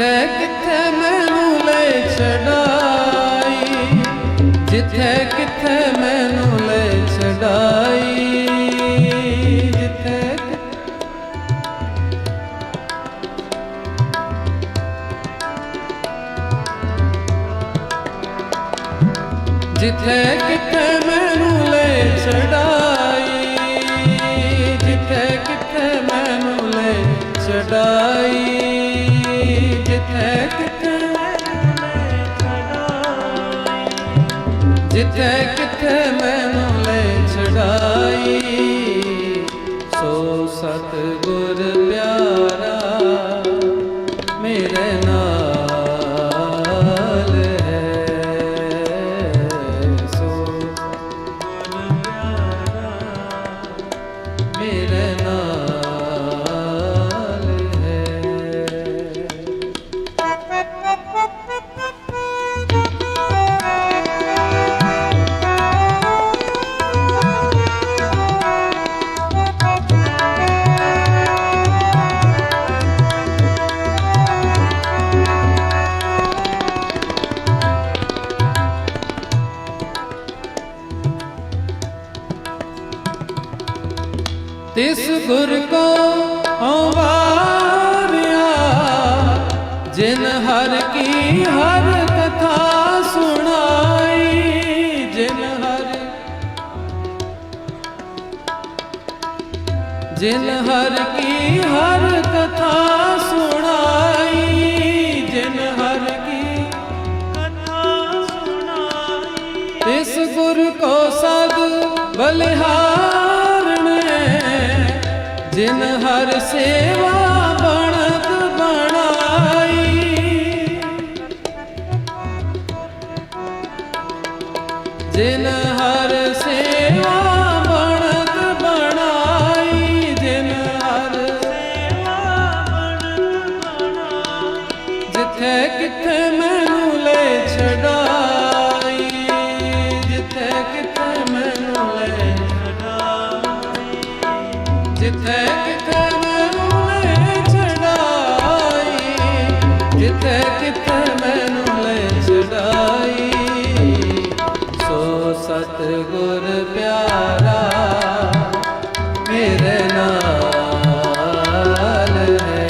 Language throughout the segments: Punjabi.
ਜਿੱਥੇ ਕਿੱਥੇ ਮੈਨੂੰ ਲੈ ਛਡਾਈ? ਜਿੱਥੇ ਕਿੱਥੇ ਮੈਨੂੰ ਲੈ ਛਡਾਈ? ਜਿੱਥੇ ਜਿੱਥੇ ਕਿੱਥੇ ਮੈਨੂੰ ਲੈ ਛਡਾਈ? ਜਿੱਥੇ ਕਿੱਥੇ ਮੈਨੂੰ ਲੈ ਛਡਾਈ? ਜਿੱਥੇ ਜਿਨ ਹਰ ਕੀ ਹਰ ਕਥਾ ਸੁਣਾਈ, ਜਿਨ ਹਰ ਕੀ ਕਥਾ ਸੁਣਾਈ। ਇਸ ਗੁਰ ਕੋ ਸਦ ਬਲਿਹਾਰਣੇ ਜਿਨ ਹਰ ਸੇਵਾ ਬਣਤ ਬਣਾਈ। ਜਿਨ ਹਰ ਜਿੱਥੇ ਕਿੱਥੇ ਮੈਨੂੰ ਲੈ ਛਡਾਈ ਸੋ ਸਤ ਗੁਰ ਪਿਆਰਾ, ਮੇਰੇ ਨਾਲ ਹੈ।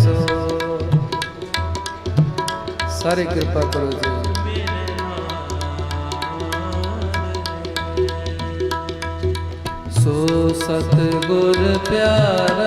ਸੋ ਸਾਰੇ ਕਿਰਪਾ ਕਰੋ ਜੀ। ਸੋ ਸਤ ਗੁਰ ਪਿਆਰਾ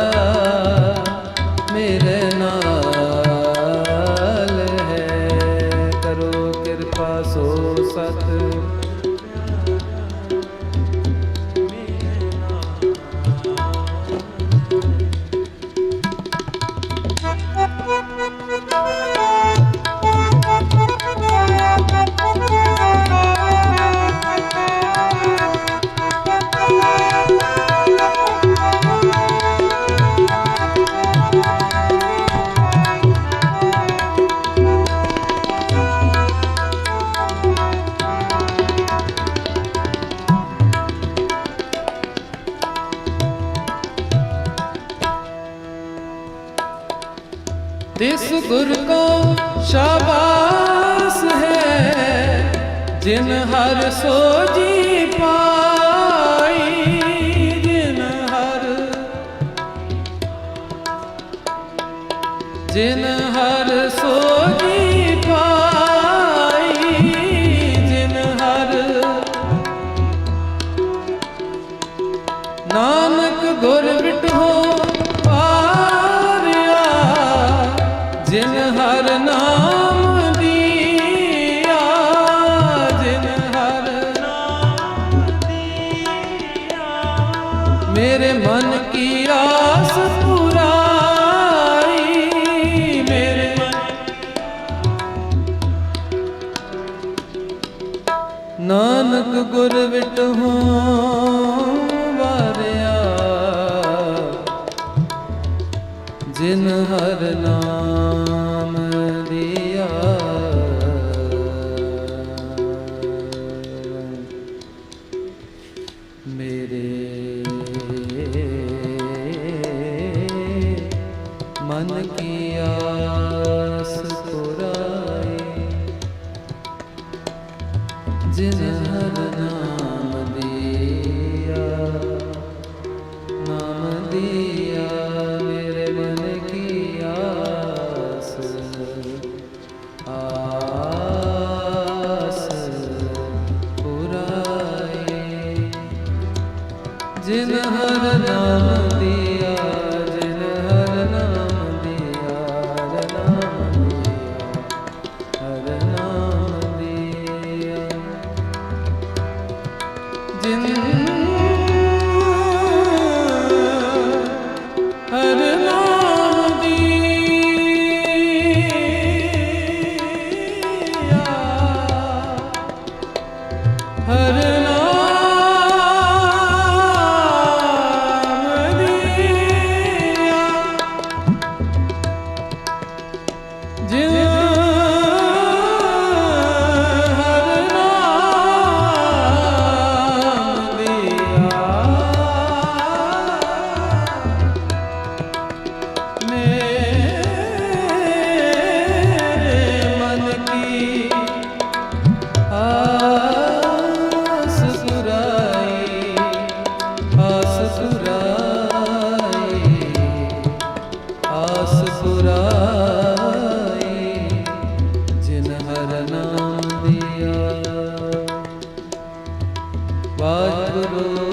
ਸੋਜੀ ਮਾਈ ਦਿ ਜਿਨ ਗੁਰ ਵਿਟਹੂ ਵਾਹਿਗੁਰੂ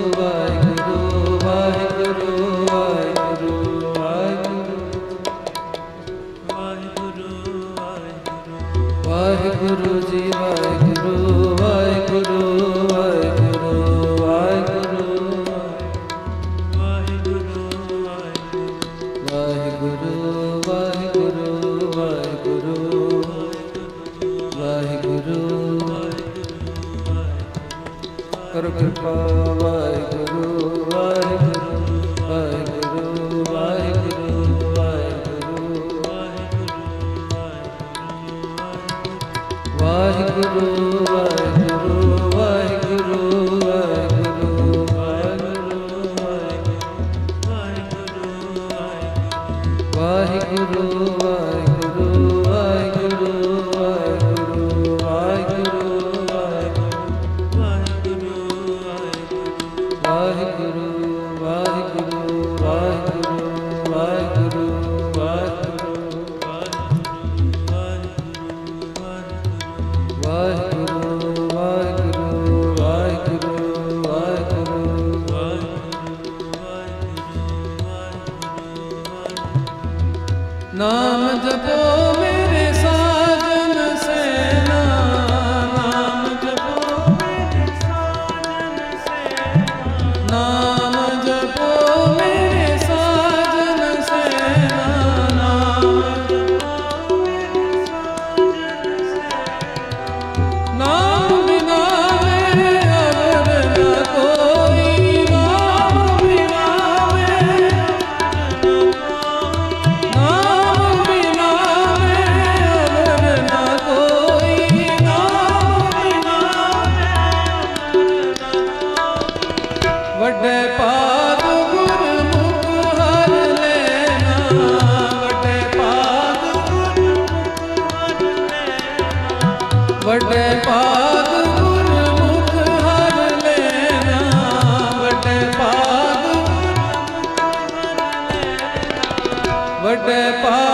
ਕਰ ਕਿਰਪਾ Waheguru Waheguru. I'm Amen. Amen. হবে পা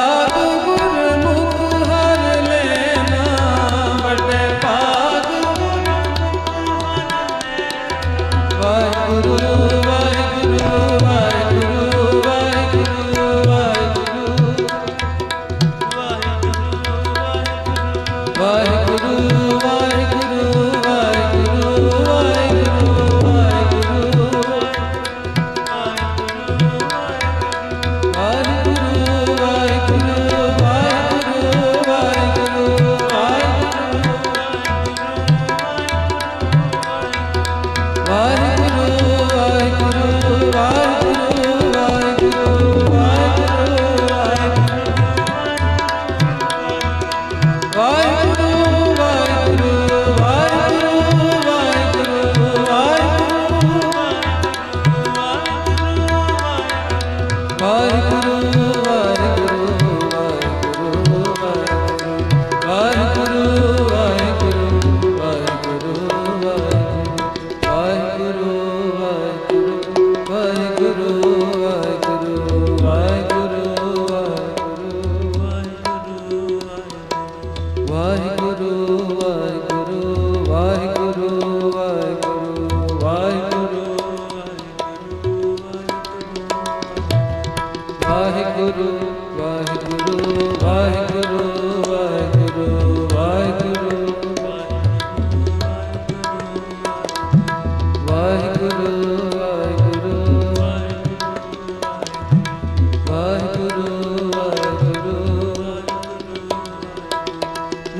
ਵਾਹਿਗੁਰੂ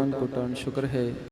ਟਾਨ ਕੋ ਟਾਨ ਸ਼ੁਕਰ ਹੈ।